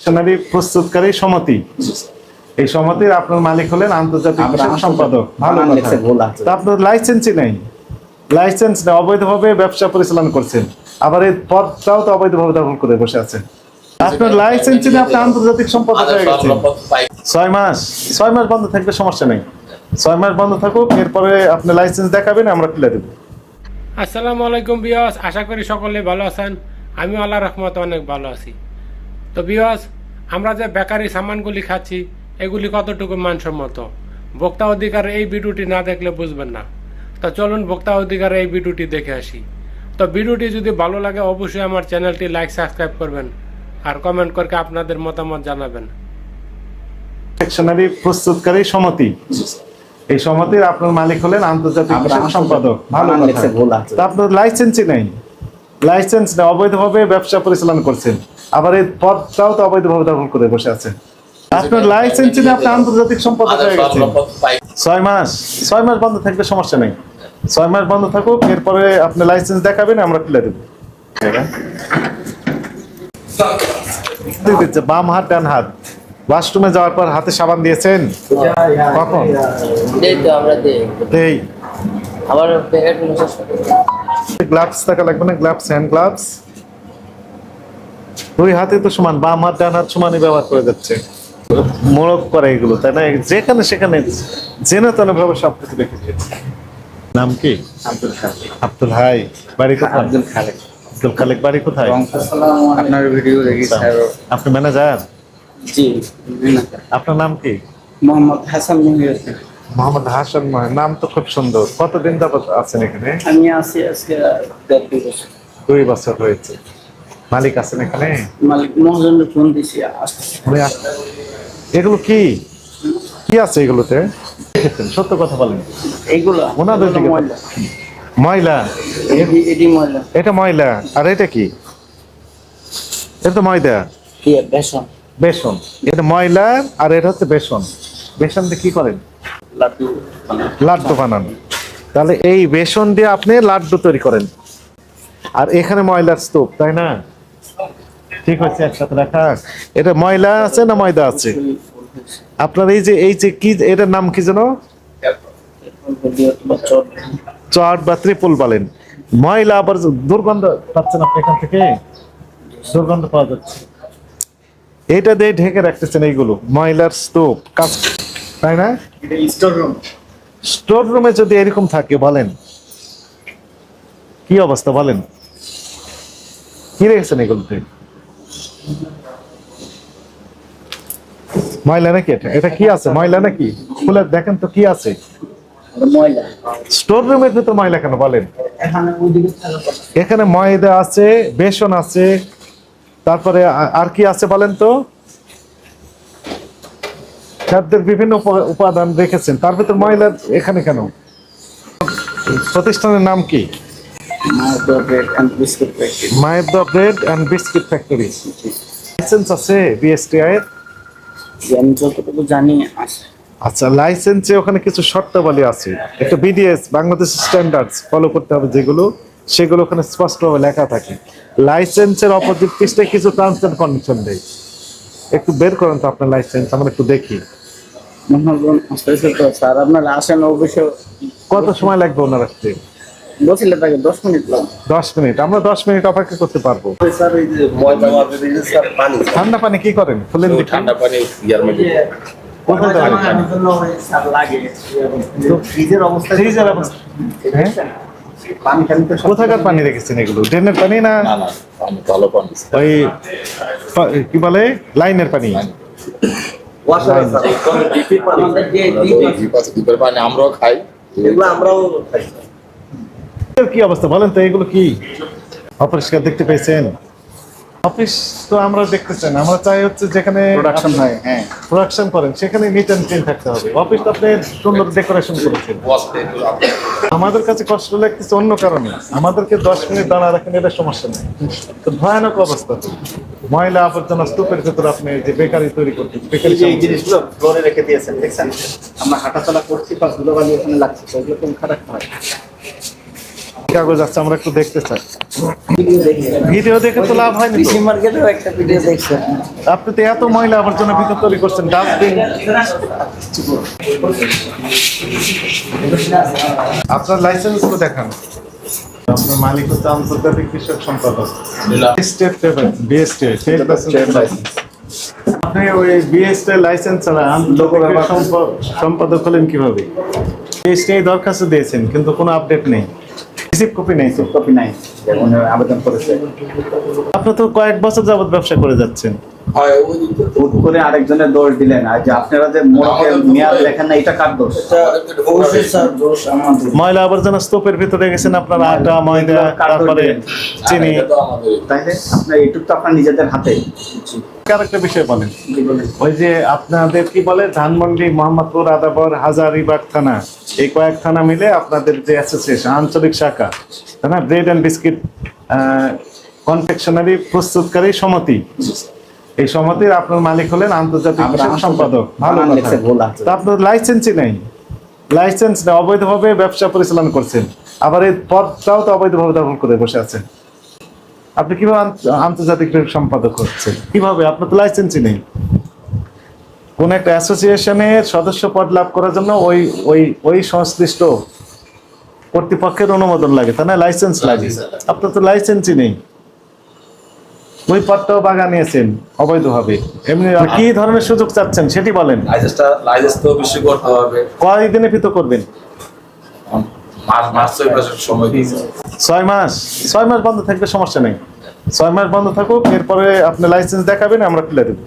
Dictionary প্রস্তুতকারী সমিতি। এই সমিতির আপনার মালিক হলেন আন্তর্জাতিক আমরা সম্পাদক। ভালো কথা। লেখছে ভুল তা আপনার লাইসেন্সই নেই। লাইসেন্স নেই অবৈধভাবে ব্যবসা পরিচালনা করছেন। আবার এই পদটাও তো অবৈধভাবে দখল করে বসে আছেন। আপনার লাইসেন্স নেই আপনি আন্তর্জাতিক সম্পাদক হয়ে গেছেন। ছয় মাস ছয় মাস বন্ধ থাকবে সমস্যা নেই। ছয় মাস বন্ধ থাকুক এরপরে আপনি লাইসেন্স দেখাবেন আমরা খুলে দেবো। আসসালামু আলাইকুম বিয়াস আশা করি সকলে ভালো আছেন। আমি আল্লাহ রহমতে অনেক ভালো আছি। তো বিয়াস আমরা যে বেকারি সামানগুলি খাচ্ছি এগুলি কতটুকু মানসম্মত? ভোক্তা অধিকার এই ভিডিওটি না দেখলে বুঝবেন না। তো চলুন ভোক্তা অধিকার এই ভিডিওটি দেখে আসি। তো ভিডিওটি যদি ভালো লাগে অবশ্যই আমার চ্যানেলটি লাইক সাবস্ক্রাইব করবেন আর কমেন্ট করে আপনাদের মতামত জানাবেন। ডিকশনারি প্রস্তুতকারী সমিতি। এই সমিতির আপনার মালিক হলেন আন্তর্জাতিক সম্পাদক। ভালো কথা। আপনার লাইসেন্সই নাই। লাইসেন্স নেই অবৈধভাবে ব্যবসা পরিচালনা করছেন। আবার এই পদটাও তো অবৈধভাবে দখল করে বসে আছে। আপনার লাইসেন্সই নেই আপনি আন্তর্জাতিক সম্পাদক হয়ে গেছেন ছয় মাস ছয় মাস বন্ধ থাকবে সমস্যা নেই। ছয় মাস বন্ধ থাকুক এরপরে আপনি লাইসেন্স দেখাবেন আমরা খুলে দেবো। দিচ্ছে, বাম হাত ডান হাত। ওয়াশরুমে যাওয়ার পর হাতে সাবান দিয়েছেন? কখন? দেই। আবার। গ্লাভস থাকা লাগবে না গ্লাভস হ্যান্ড গ্লাভস দুই হাতে তো সমান বাম হাত ডান হাত সমানই ব্যবহার করে যাচ্ছে। মোড়ক করে এগুলো তাই না? যেখানে সেখানে জেনে তেনে ভাবে সবকিছু রেখেছে নাম কি? আব্দুল খালেক। আব্দুল হাই বাড়ি কোথায়? আব্দুল খালেক। আব্দুল খালেক বাড়ি কোথায়? আপনার ভিডিও দেখি স্যার। আপনি ম্যানেজার? জি আপনার নাম কি? মোহাম্মদ হাসান মহিউদ্দিন। মোহাম্মদ হাসান মহ- নাম তো খুব সুন্দর। কতদিন যাবত আছেন এখানে? আমি আছি আজকে দুই বছর হয়েছে। মালিক আছেন এখানে? মালিক মহাজনের ফোন দিছি এগুলো কি? কি আছে এগুলোতে? সত্য কথা বলেন। ওনাদের এগুলো দিকে ময়লা। এটা ময়লা। আর এটা কি? এটা তো ময়দা। কি বেসন? বেসন। এটা ময়লা আর এটা হচ্ছে বেসন। বেসন দিয়ে কি করেন। লাড্ডু বানান। তাহলে এই বেসন দিয়ে আপনি লাড্ডু তৈরি করেন। আর এখানে ময়লার স্তূপ তাই না? ঠিক হচ্ছে একসাথে রাখা। এটা ময়লা আছে না ময়দা আছে? আপনার এই যে এই যে কি, এটার নাম কি যেন? চট বা ত্রিপল বলেন। ময়লা আবার দুর্গন্ধ পাচ্ছেন আপনি এখান থেকে? দুর্গন্ধ পাওয়া যাচ্ছে। এটা দিয়ে ঢেকে রাখতেছেন এইগুলো, ময়লার স্তূপ। কাজ, তাই না? স্টোর রুমে যদি এরকম থাকে, বলেন। কি অবস্থা, বলেন। কি রেখেছেন এগুলোতে? ময়লা নাকি এটা? এটা কি আছে? ময়লা নাকি? খুলে দেখেন তো কি আছে। স্টোর রুমের ভিতর ময়লা কেন বলেন? এখানে ওইদিকে থাকা কথা। এখানে ময়দা আছে বেসন আছে তারপরে আর কি আছে বলেন তো? খাদ্যের বিভিন্ন উপাদান রেখেছেন। তার ভিতরে ময়লা এখানে কেন? প্রতিষ্ঠানের নাম কি? মায়ের দোয়া bread and biscuit and factory license আছে বিএসটিআই এর? আমি যতটুকু জানি আছে। আচ্ছা লাইসেন্সে ওখানে কিছু শর্তাবলী আছে। একটা বিডিএস বাংলাদেশ স্ট্যান্ডার্ডস ফলো করতে হবে যেগুলো সেগুলো ওখানে স্পষ্টভাবে লেখা থাকে। লাইসেন্সের অপোজিট পৃষ্ঠে কিছু টার্মস এন্ড কন্ডিশন দেয় একটু বের করেন তো আপনার লাইসেন্স আমরা একটু দেখি। তো স্যার আপনারা আসেন অবশ্য কত সময় লাগবে ওনার আসতে? বসিলে দশ মিনিট দশ মিনিট আমরা দশ মিনিট অপেক্ষা করতে পারব। স্যার এই যে ময়দা মাছের এই যে স্যার পানি। ঠান্ডা পানি কি করেন? খুলেন ঠান্ডা পানি ইয়ার মধ্যে। কোথায় দেওয়া? স্যার লাগে। ফ্রিজের অবস্থা ফ্রিজের অবস্থা। পানি টানি তো সব কোথাকার পানি রেখেছেন এগুলো? ড্রেনের পানি না? পানি ভালো পানি ওই কি বলে? লাইনের পানি। আমরাও খাই। এগুলো আমরাও খাই এর কি অবস্থা বলেন তো এগুলো কি? অপরিষ্কার দেখতে পেয়েছেন? অফিস তো আমরা দেখতেছেন আমরা চাই হচ্ছে যেখানে প্রোডাকশন হয় হ্যাঁ। প্রোডাকশন করেন সেখানে নিট অ্যান্ড ক্লিন থাকতে হবে। অফিস তো আপনি সুন্দর ডেকোরেশন করেছেন আমাদের কাছে কষ্ট লাগতেছে অন্য কারণে। আমাদেরকে দশ মিনিট দাঁড়া রাখেন এটা সমস্যা নেই। তো ভয়ানক অবস্থা তো। ময়লা আবর্জনা স্তূপের ভেতর আপনি যে বেকারি তৈরি করতেন বেকারি এই জিনিসগুলো ফ্লোরে রেখে দিয়েছেন দেখছেন? আমরা হাঁটাচলা করছি বা ধুলোবালি ওখানে লাগছে তো ওগুলো কোন খারাপ হয়। কাগজ আছে আমরা একটু দেখতে চাই। ভিডিও দেখে তো লাভ হয়নি কৃষি মার্কেটেও একটা ভিডিও দেখছেন আপনি তো এত ময়লা আবর্জনা ভিতর তৈরি করছেন ডাস্টবিন। আপনার লাইসেন্স তো দেখান। আপনার মালিক হচ্ছে আন্তর্জাতিক কৃষক সম্পাদক। স্টেট বিএসটি স্টেট লাইসেন্স আপনি ওই বিএসটি লাইসেন্স ছাড়া সম্পাদক হলেন কীভাবে? বিএসটি দরখাস্ত দিয়েছেন কিন্তু কোনো আপডেট নেই। রিসিভ কপি নেই তো কপি নাই আবেদন করেছে। আপনি তো কয়েক বছর যাবত ব্যবসা করে যাচ্ছেন। হুট করে আরেকজনের দোষ দিলেন। আর যে আপনারা যে মোড়কে মেয়াদ লেখেন না এটা কার দোষ? ময়লা আবর্জনা স্তূপের ভিতরে গেছেন আপনার আটা ময়দা তারপরে চিনি। আমাদের। তাইলে আপনার এইটুক তো আপনার নিজেদের হাতে। একটা বিষয় বলেন? ওই যে আপনাদের কি বলে ধানমন্ডি মোহাম্মদপুর আদাবর হাজারিবাগ থানা এই কয়েক থানা মিলে আপনাদের যে অ্যাসোসিয়েশন আঞ্চলিক শাখা তাই না? ব্রেড অ্যান্ড বিস্কিট কনফেকশনারি প্রস্তুতকারী সমিতি। এই সমিতির আপনার মালিক হলেন আন্তর্জাতিক সম্পাদক। ভালো কথা। তা আপনার লাইসেন্সই নেই। লাইসেন্স নেই অবৈধভাবে ব্যবসা পরিচালনা করছেন। আবার এই পদটাও তো অবৈধভাবে দখল করে বসে আছেন। আপনি কীভাবে আন্তর্জাতিক সম্পাদক হচ্ছেন? কীভাবে? আপনার তো লাইসেন্সই নেই। কোন একটা অ্যাসোসিয়েশনের সদস্য পদ লাভ করার জন্য ওই ওই ওই সংশ্লিষ্ট কর্তৃপক্ষের অনুমোদন লাগে তাই না? লাইসেন্স লাগে। আপনার তো লাইসেন্সই নেই। ওই পদটাও বাগা নিয়েছেন অবৈধভাবে। এমনি কি ধরনের সুযোগ চাচ্ছেন সেটি বলেন। লাইসেন্সটা লাইসেন্স তো বেশি করতে হবে। কয়দিনে ভিতর করবেন? মাস মাস ছয় মাস? ছয় মাস বন্ধ থাকবে সমস্যা নেই। ছয় মাস বন্ধ থাকুক এরপরে আপনি লাইসেন্স দেখাবেন আমরা খুলে দেবো।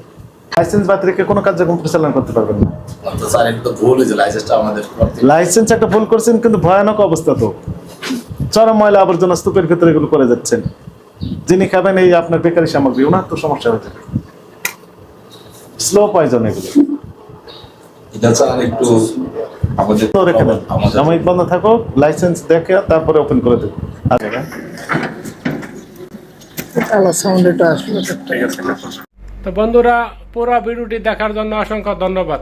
লাইসেন্স বাদ রেখে কোনো কার্যক্রম পরিচালনা করতে পারবেন না। লাইসেন্স একটা ভুল করছেন কিন্তু ভয়ানক অবস্থা তো। চরম ময়লা আবর্জনা স্তূপের ভিতরে এগুলো করে যাচ্ছেন। যিনি খাবেন এই আপনার বেকারি সামগ্রী ওনার তো সমস্যা হয়ে যাবে। স্লো পয়জন এগুলো। সাময়িক বন্ধ থাকো লাইসেন্স দেখে তারপরে ওপেন করে দেবো। আচ্ছা তো বন্ধুরা পুরো ভিডিওটি দেখার জন্য অসংখ্য ধন্যবাদ।